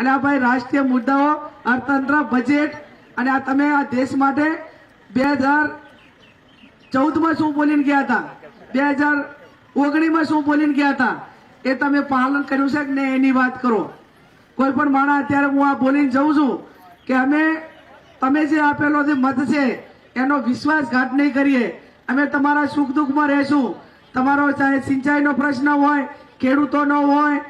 અને આ ભાઈ રાષ્ટ્રીય મુદ્દાઓ, અર્થતંત્ર બજેટ અને આ તમે આ દેશ માટે બે હજાર ચૌદમાં શું બોલીને ગયા હતા? બે હજાર ઓગણીમાં શું બોલીને ગયા હતા? એ તમે પાલન કર્યું છે કે નહીં એની વાત કરો. કોઈ પણ માણસ અત્યારે હું આ બોલીને જઉં છું કે અમે, તમે જે આપેલો જે મત છે, એનો વિશ્વાસઘાત નહીં કરીએ. અમે તમારા સુખ દુઃખમાં રહેશું. તમારો ચાહે સિંચાઈનો પ્રશ્ન હોય, ખેડૂતોનો હોય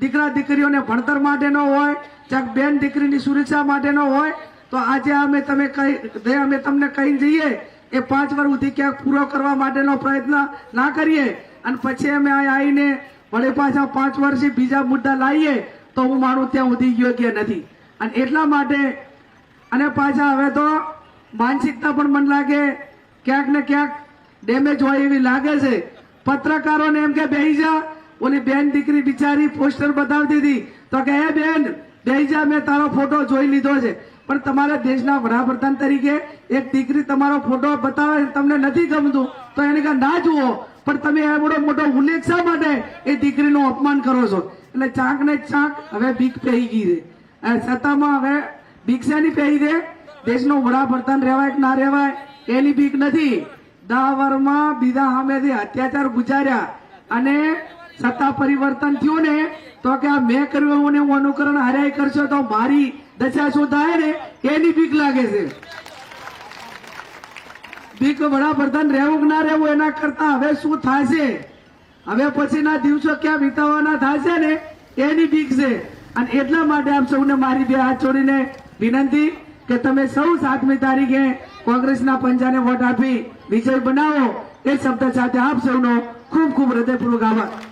દીકરા દીકરીઓને ભણતર માટેનો હોય ચાહે બેન દીકરીની સુરક્ષા માટેનો હોય, તો આજે અમે તમે કહી અમે તમને કહી જઈએ એ પાંચ વર્ષ સુધી ક્યાંક પૂરો કરવા માટેનો પ્રયત્ન ના કરીએ. અને પછી અમે અહીં આવીને વળી પાછા પાંચ વર્ષથી બીજા મુદ્દા લાવીએ, તો હું મારું ત્યાં સુધી યોગ્ય નથી. અને એટલા માટે, અને પાછા હવે તો માનસિકતા પણ મને લાગે, ક્યાંક ને ક્યાંક ડેમેજ હોય એવી લાગે છે. પત્રકારોને એમ કે, બેહી જા ઓલી બેન દીકરી બિચારી પોસ્ટર બતાવતી હતી. તો કે હે બેન જા, મેં તારો ફોટો જોઈ લીધો છે. પણ તમારા દેશના વડાપ્રધાન તરીકે એક દીકરી તમારો ફોટો બતાવે તમને નથી ગમતું, તો એને કે ના જુઓ, પણ તમે એ બડો મોટો ઉલ્લેખ શા માટે એ દીકરીનું અપમાન કરો છો? એટલે ચાંક ને ચાંક હવે બીક પહેરી ગઈ છે. સત્તામાં હવે બીક શેની પહેરી દે દેશનો વડાપ્રધાન રહેવાય કે ના રહેવાય, એની બીક નથી. દાવરમાં બીજા સામેથી અત્યાચાર ગુજાર્યા અને સત્તા પરિવર્તન થયું ને, તો કે આ મેં કર્યું એવું ને હું અનુકરણ હાર્યા કરશો તો મારી દશા શું થાય ને, એની બીક લાગે છે. બીક વડાપ્રધાન રહેવું ના રહેવું એના કરતા હવે શું થશે હવે પછીના દિવસો ક્યાં વિતાવવાના થશે ને, એની બીક છે. અને એટલા માટે આપ સૌને મારી બે હાથ જોડીને વિનંતી કે તમે સૌ સાતમી તારીખે કોંગ્રેસના પંજાને વોટ આપી વિજય બનાવો. એ શબ્દ સાથે આપ સૌનો ખૂબ ખૂબ હૃદયપૂર્વક આભાર.